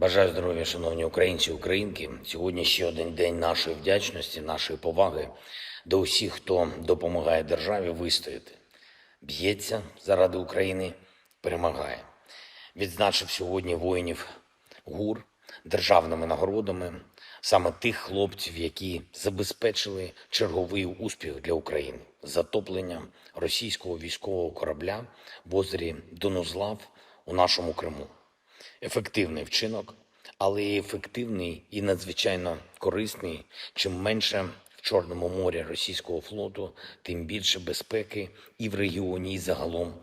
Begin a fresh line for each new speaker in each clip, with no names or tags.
Бажаю здоров'я, шановні українці українки. Сьогодні ще один день нашої вдячності, нашої поваги до усіх, хто допомагає державі вистояти, б'ється заради України, перемагає. Відзначив сьогодні воїнів ГУР державними нагородами, саме тих хлопців, які забезпечили черговий успіх для України затоплення російського військового корабля в озері Донузлав у нашому Криму ефективний вчинок, але і ефективний і надзвичайно корисний. Чим менше в Чорному морі російського флоту, тим більше безпеки і в регіоні, і загалом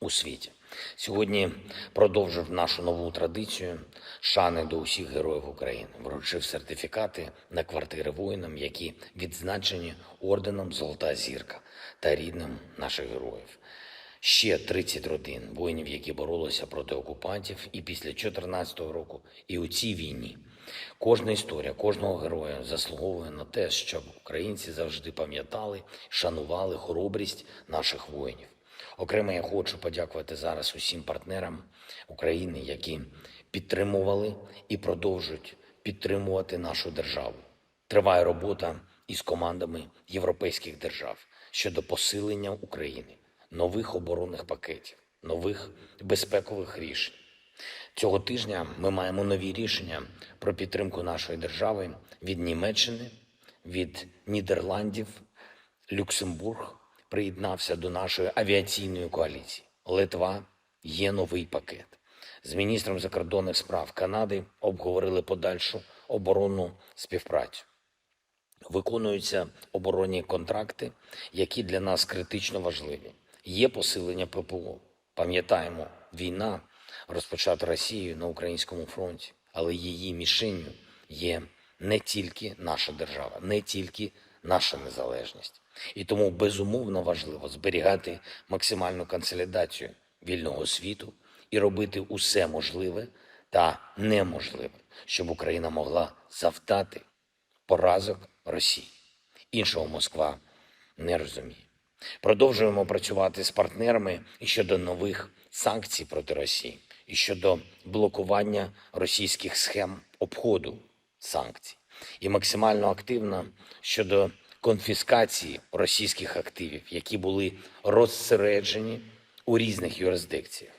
у світі. Сьогодні продовжив нашу нову традицію шани до усіх героїв України. Вручив сертифікати на квартири воїнам, які відзначені орденом Золота зірка та рідним наших героїв. Ще 30 родин воїнів, які боролися проти окупантів і після 2014 року, і у цій війні. Кожна історія кожного героя заслуговує на те, щоб українці завжди пам'ятали, шанували хоробрість наших воїнів. Окремо я хочу подякувати зараз усім партнерам України, які підтримували і продовжують підтримувати нашу державу. Триває робота із командами європейських держав щодо посилення України, нових оборонних пакетів, нових безпекових рішень. Цього тижня ми маємо нові рішення про підтримку нашої держави від Німеччини, від Нідерландів, Люксембург приєднався до нашої авіаційної коаліції. Литва є новий пакет. З міністром закордонних справ Канади обговорили подальшу оборонну співпрацю. Виконуються оборонні контракти, які для нас критично важливі. Є посилення ППО. Пам'ятаємо, війна розпочата Росією на українському фронті, але її мішенню є не тільки наша держава, не тільки наша незалежність. І тому безумовно важливо зберігати максимальну консолідацію вільного світу і робити усе можливе та неможливе, щоб Україна могла завдати поразок Росії. Іншого Москва не розуміє. Продовжуємо працювати з партнерами і щодо нових санкцій проти Росії, і щодо блокування російських схем обходу санкцій, і максимально активно щодо конфіскації російських активів, які були розсереджені у різних юрисдикціях.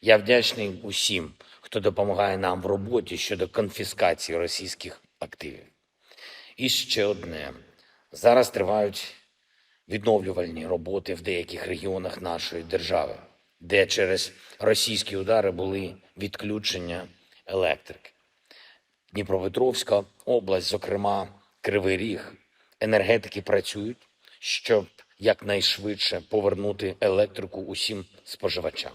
Я вдячний усім, хто допомагає нам в роботі щодо конфіскації російських активів. І ще одне. Зараз тривають відновлювальні роботи в деяких регіонах нашої держави, де через російські удари були відключення електрики. Дніпропетровська область, зокрема Кривий Ріг, енергетики працюють, щоб якнайшвидше повернути електрику усім споживачам.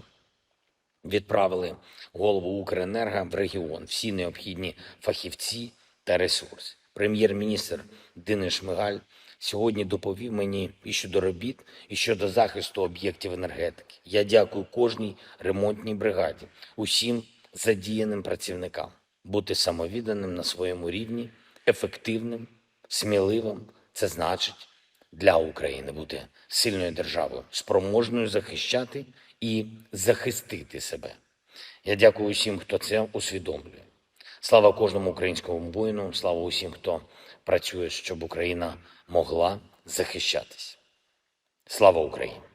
Відправили голову Укренерго в регіон всі необхідні фахівці та ресурси. Прем'єр-міністр Денис Шмигаль сьогодні доповів мені і щодо робіт, і щодо захисту об'єктів енергетики. Я дякую кожній ремонтній бригаді, усім задіяним працівникам, бути самовідданим на своєму рівні, ефективним, сміливим. Це значить для України бути сильною державою, спроможною захищати і захистити себе. Я дякую усім, хто це усвідомлює. Слава кожному українському воїну, слава усім, хто працює, щоб Україна могла захищатись. Слава Україні!